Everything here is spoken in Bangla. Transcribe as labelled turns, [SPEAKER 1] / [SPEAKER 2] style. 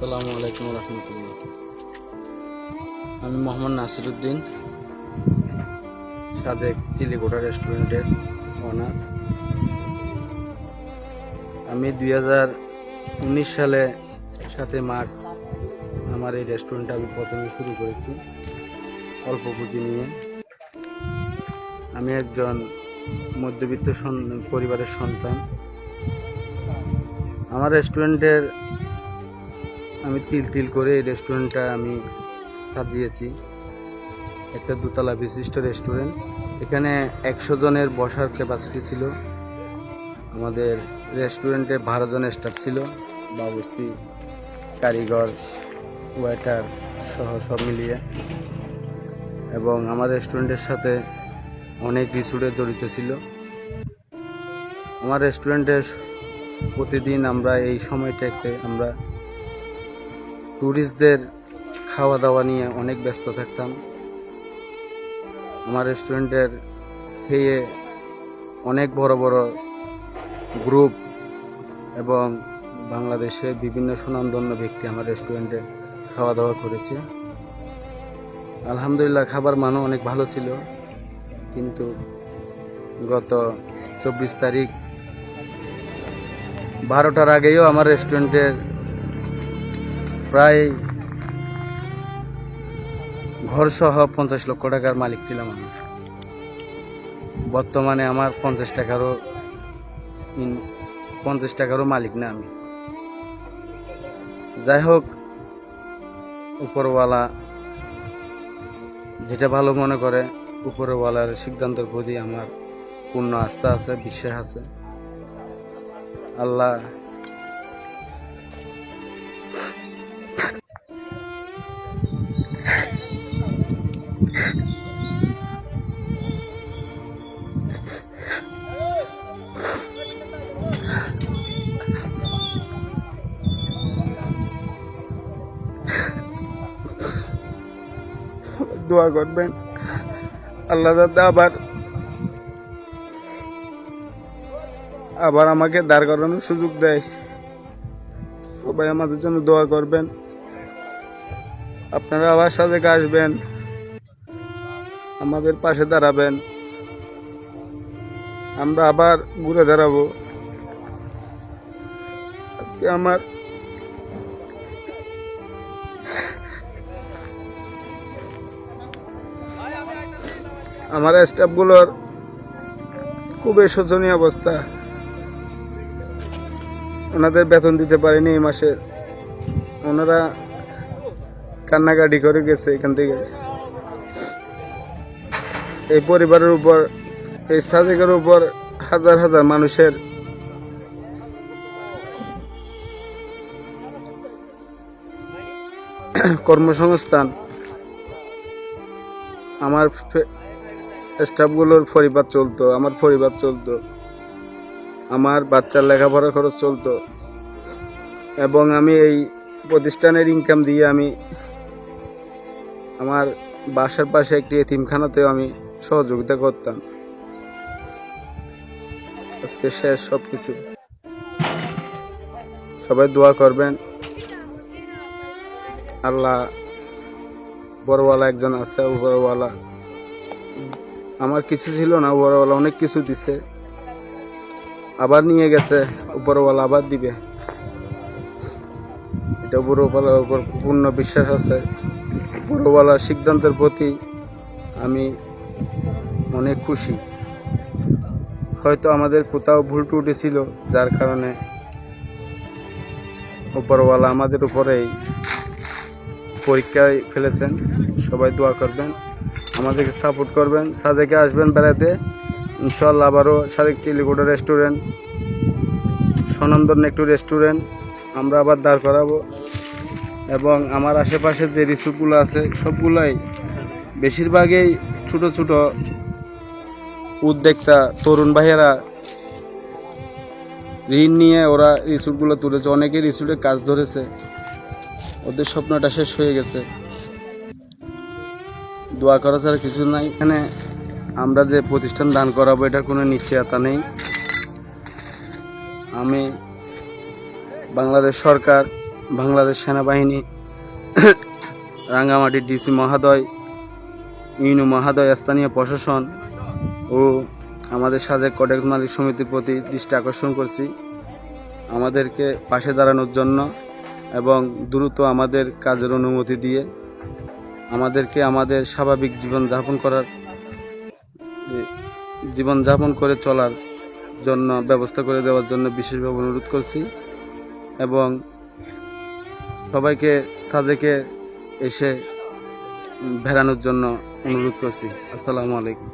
[SPEAKER 1] আসসালামু আলাইকুম রহমতুল্লাহ। আমি মোহাম্মদ নাসিরুদ্দিন সাদেক চিলিকোটা রেস্টুরেন্টের ওনার। আমি দুই হাজার উনিশ সালে সাথে মার্চ আমার এই রেস্টুরেন্টটা আমি প্রথমে শুরু করেছি, অল্প পুঁজি নিয়ে। আমি একজন মধ্যবিত্ত পরিবারের সন্তান। আমার রেস্টুরেন্টের আমি তিল তিল করে এই রেস্টুরেন্টটা আমি সাজিয়েছি। একটা দোতলা বিশিষ্ট রেস্টুরেন্ট এখানে একশো জনের বসার ক্যাপাসিটি ছিল। আমাদের রেস্টুরেন্টে বারো জন স্টাফ ছিল। বাবুসি কারিগর ওয়েটার সহ সব মিলিয়ে। এবং আমার রেস্টুরেন্টের সাথে অনেক রিসুডে জড়িত ছিল। আমার রেস্টুরেন্টে প্রতিদিন আমরা এই সময়টাতে আমরা ট্যুরিস্টদের খাওয়া দাওয়া নিয়ে অনেক ব্যস্ত থাকতাম। আমার রেস্টুরেন্টের খেয়ে অনেক বড় বড় গ্রুপ এবং বাংলাদেশে বিভিন্ন সুনামধন্য ব্যক্তি আমার রেস্টুরেন্টে খাওয়া দাওয়া করেছে। আলহামদুলিল্লাহ, খাবার মানও অনেক ভালো ছিল। কিন্তু গত চব্বিশ তারিখ বারোটার আগেও আমার রেস্টুরেন্টের প্রায় ঘরসহ পঞ্চাশ লক্ষ টাকার মালিক ছিলাম আমি। বর্তমানে আমার পঞ্চাশ টাকারও পঞ্চাশ টাকারও মালিক না আমি। যাই হোক, উপরওয়ালা যেটা ভালো মনে করে, উপরওয়ালার সিদ্ধান্তের প্রতি আমার পূর্ণ আস্থা আছে, বিশ্বাস আছে। আল্লাহ দোয়া করবেন। আল্লাহ দাদা আবার আবার আমাকে দাঁড় করানোর সুযোগ দেয়। সবাই আমাদের জন্য দোয়া করবেন। আপনারা আবার সাথে আসবেন। আমাদের পাশে দাঁড়াবেন। আমরা আবার ঘুরে দাঁড়াবো। আজকে আমার আমার স্টাফগুলোর খুবই শোচনীয় অবস্থা। ওনাদের বেতন দিতে পারেনি এই মাসে। ওনারা কান্নাকাটি করে গেছে এখান থেকে। এই পরিবারের উপর, এই সাদেকের উপর হাজার হাজার মানুষের কর্মসংস্থান। আমার স্টাফগুলোর পরিবার চলতো, আমার পরিবার চলতো। আমার বাচ্চার লেখাপড়া খরচ চলতো। এবং আমি এই প্রতিষ্ঠানের ইনকাম দিয়ে আমি আমার বাসার পাশে একটি এতিমখানাতেও আমি সহযোগিতা করতাম। আজকে শেষ সব কিছু সবাই দোয়া করবেন। আল্লাহ বড়ওয়ালা একজন আছে, উপরওয়ালা। আমার কিছু ছিল না, উপরওয়ালা অনেক কিছু দিছে। আবার নিয়ে গেছে, উপরওয়ালা আবার দিবে। এটা উপরওয়ালার উপর পূর্ণ বিশ্বাস আছে। উপরওয়ালার সিদ্ধান্তের প্রতি আমি অনেক খুশি। হয়তো আমাদের কোথাও ভুল ত্রুটি ছিল, যার কারণে উপরওয়ালা আমাদের উপরেই পরীক্ষায় ফেলেছেন। সবাই দোয়া করবেন। আমাদেরকে সাপোর্ট করবেন, সাদেকে আসবেন বেড়াতে ইনশাল্লাহ আবারও সাদেক চিলিকোটা রেস্টুরেন্ট স্বনন্দন একটু রেস্টুরেন্ট আমরা আবার দাঁড় করাবো। এবং আমার আশেপাশে যে রিসুপগুলো আছে, সবগুলাই বেশিরভাগই ছোট ছোট উদ্যোক্তা তরুণ ভাইয়েরা ঋণ নিয়ে ওরা রিসুটগুলো তুলেছে। অনেকে রিসুটে কাজ ধরেছে। ওদের স্বপ্নটা শেষ হয়ে গেছে। দোয়া করা ছাড়া কিছু নাই। এখানে আমরা যে প্রতিষ্ঠান দান করাবো, এটার কোনো নিশ্চয়তা নেই। আমি বাংলাদেশ সরকার, বাংলাদেশ সেনাবাহিনী রাঙ্গামাটির ডিসি মহাদয়, ইউনু মহাদয়, স্থানীয় প্রশাসন ও আমাদের সাজেক কটেক্স মালিক সমিতির প্রতি দৃষ্টি আকর্ষণ করছি। আমাদেরকে পাশে দাঁড়ানোর জন্য এবং দ্রুত আমাদের কাজের অনুমতি দিয়ে আমাদেরকে আমাদের স্বাভাবিক জীবন যাপন করার জীবনযাপন করে চলার জন্য ব্যবস্থা করে দেওয়ার জন্য বিশেষভাবে অনুরোধ করছি এবং সবাইকে সাদেকে এসে বেড়ানোর জন্য অনুরোধ করছি। আসসালামু আলাইকুম।